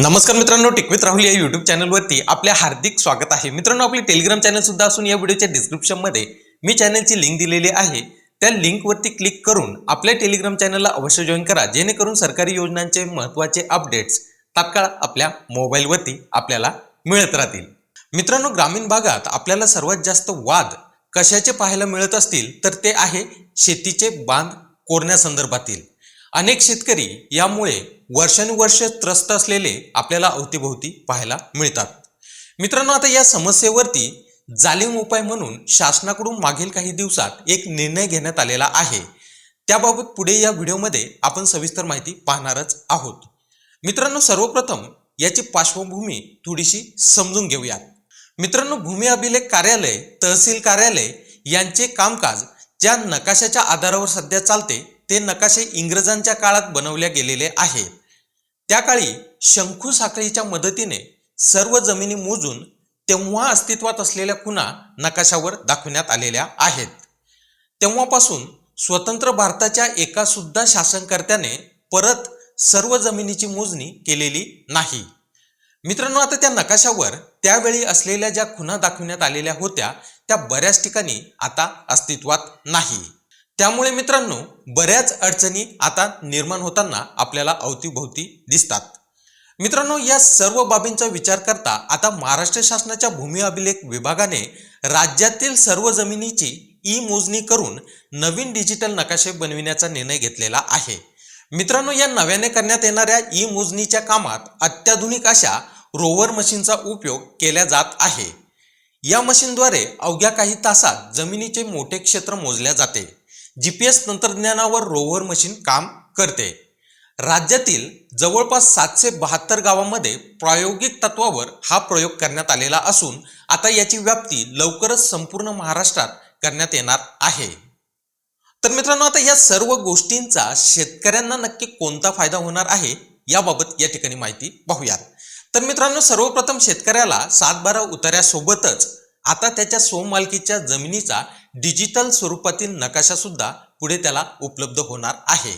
नमस्कार मित्रांनो टिकवित राहुल या युट्यूब चॅनलवरती आपल्या हार्दिक स्वागत आहे. मित्रांनो आपली टेलिग्राम चॅनल सुद्धा असून या व्हिडिओच्या डिस्क्रिप्शनमध्ये मी चॅनलची लिंक दिलेली आहे. त्या लिंकवरती क्लिक करून आपल्या टेलिग्राम चॅनलला अवश्य जॉईन करा. जेणेकरून सरकारी योजनांचे महत्त्वाचे अपडेट्स तात्काळ आपल्या मोबाईलवरती आपल्याला मिळत राहतील. मित्रांनो ग्रामीण भागात आपल्याला सर्वात जास्त वाद कशाचे पाहायला मिळत असतील? तर ते आहे शेतीचे बांध कोरण्यासंदर्भातील अनेक शेतकरी यामुळे वर्षानुवर्ष त्रस्त असलेले आपल्याला अवतीभोवती पाहायला मिळतात. मित्रांनो आता या समस्येवरती जालिम उपाय म्हणून शासनाकडून मागील काही दिवसात एक निर्णय घेण्यात आलेला आहे. त्याबाबत पुढे या व्हिडिओमध्ये आपण सविस्तर माहिती पाहणारच आहोत. मित्रांनो सर्वप्रथम याची पार्श्वभूमी थोडीशी समजून घेऊयात. मित्रांनो भूमी अभिलेख कार्यालय तहसील कार्यालय यांचे कामकाज ज्या नकाशाच्या आधारावर सध्या चालते ते नकाशे इंग्रजांच्या काळात बनवल्या गेलेले आहेत त्या काळी शंखू साखळीच्या मदतीने सर्व जमिनी मोजून तेव्हा अस्तित्वात असलेल्या खुणा नकाशावर दाखवण्यात आलेल्या आहेत. तेव्हापासून स्वतंत्र भारताच्या एका सुद्धा शासनकर्त्याने परत सर्व जमिनीची मोजणी केलेली नाही. मित्रांनो आता त्या नकाशावर त्यावेळी असलेल्या ज्या खुणा दाखवण्यात आलेल्या होत्या त्या बऱ्याच ठिकाणी आता अस्तित्वात नाही. त्यामुळे मित्रांनो बऱ्याच अडचणी आता निर्माण होताना आपल्याला अवतीभोवती दिसतात. मित्रांनो या सर्व बाबींचा विचार करता आता महाराष्ट्र शासनाच्या भूमी अभिलेख विभागाने राज्यातील सर्व जमिनीची ई मोजणी करून नवीन डिजिटल नकाशे बनविण्याचा निर्णय घेतलेला आहे. मित्रांनो या नव्याने करण्यात येणाऱ्या ई मोजणीच्या कामात अत्याधुनिक अशा रोवर मशीनचा उपयोग केला जात आहे. या मशीनद्वारे अवघ्या काही तासात जमिनीचे मोठे क्षेत्र मोजल्या जाते. जी पी एस तंत्रज्ञानावर रोवर मशीन काम करते. राज्यातील जवळपास सातशे बहात्तर गावामध्ये प्रायोगिक तत्वावर हा प्रयोग करण्यात आलेला असून आता याची व्याप्ती लवकरच संपूर्ण महाराष्ट्रात करण्यात येणार आहे. तर मित्रांनो आता या सर्व गोष्टींचा शेतकऱ्यांना नक्की कोणता फायदा होणार आहे याबाबत या ठिकाणी माहिती पाहूयात. तर मित्रांनो सर्वप्रथम शेतकऱ्याला सातबारा उतार्यासोबतच आता त्याच्या स्वमालकीच्या जमिनीचा डिजिटल स्वरूपातील नकाशासुद्धा पुढे त्याला उपलब्ध होणार आहे.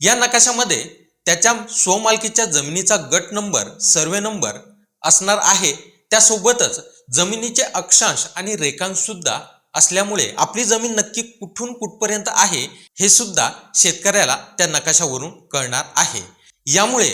या नकाशामध्ये त्याच्या स्वमालकीच्या जमिनीचा गट नंबर सर्वे नंबर असणार आहे. त्यासोबतच जमिनीचे अक्षांश आणि रेखांश सुद्धा असल्यामुळे आपली जमीन नक्की कुठून कुठपर्यंत आहे हे सुद्धा शेतकऱ्याला त्या नकाशावरून कळणार आहे. यामुळे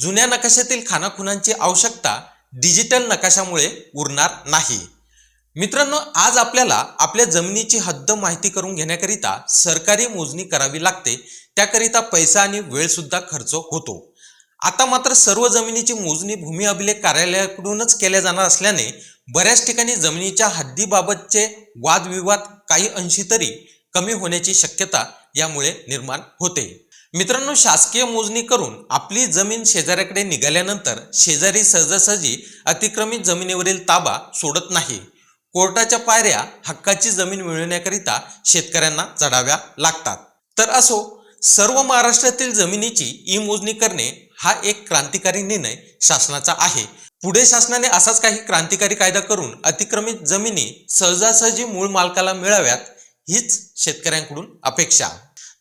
जुन्या नकाशातील खानाखुणांची आवश्यकता डिजिटल नकाशामुळे उरणार नाही. मित्रांनो आज आपल्याला आपल्या जमिनीची हद्द माहिती करून घेण्याकरिता सरकारी मोजणी करावी लागते. त्याकरिता पैसा आणि वेळसुद्धा खर्च होतो. आता मात्र सर्व जमिनीची मोजणी भूमी अभिलेख कार्यालयाकडूनच केल्या जाणार असल्याने बऱ्याच ठिकाणी जमिनीच्या हद्दीबाबतचे वादविवाद काही अंशी तरी कमी होण्याची शक्यता यामुळे निर्माण होते. मित्रांनो शासकीय मोजणी करून आपली जमीन शेजाऱ्याकडे निघाल्यानंतर शेजारी सहजासहजी अतिक्रमित जमिनीवरील ताबा सोडत नाही. कोर्टाच्या पायऱ्या हक्काची जमीन मिळवण्याकरिता शेतकऱ्यांना चढाव्या लागतात. तर असो सर्व महाराष्ट्रातील जमिनीची ई मोजणी करणे हा एक क्रांतिकारी निर्णय शासनाचा आहे. पुढे शासनाने असाच काही क्रांतिकारी कायदा करून अतिक्रमित जमिनी सहजासहजी मूळ मालकाला मिळाव्यात हीच शेतकऱ्यांकडून अपेक्षा.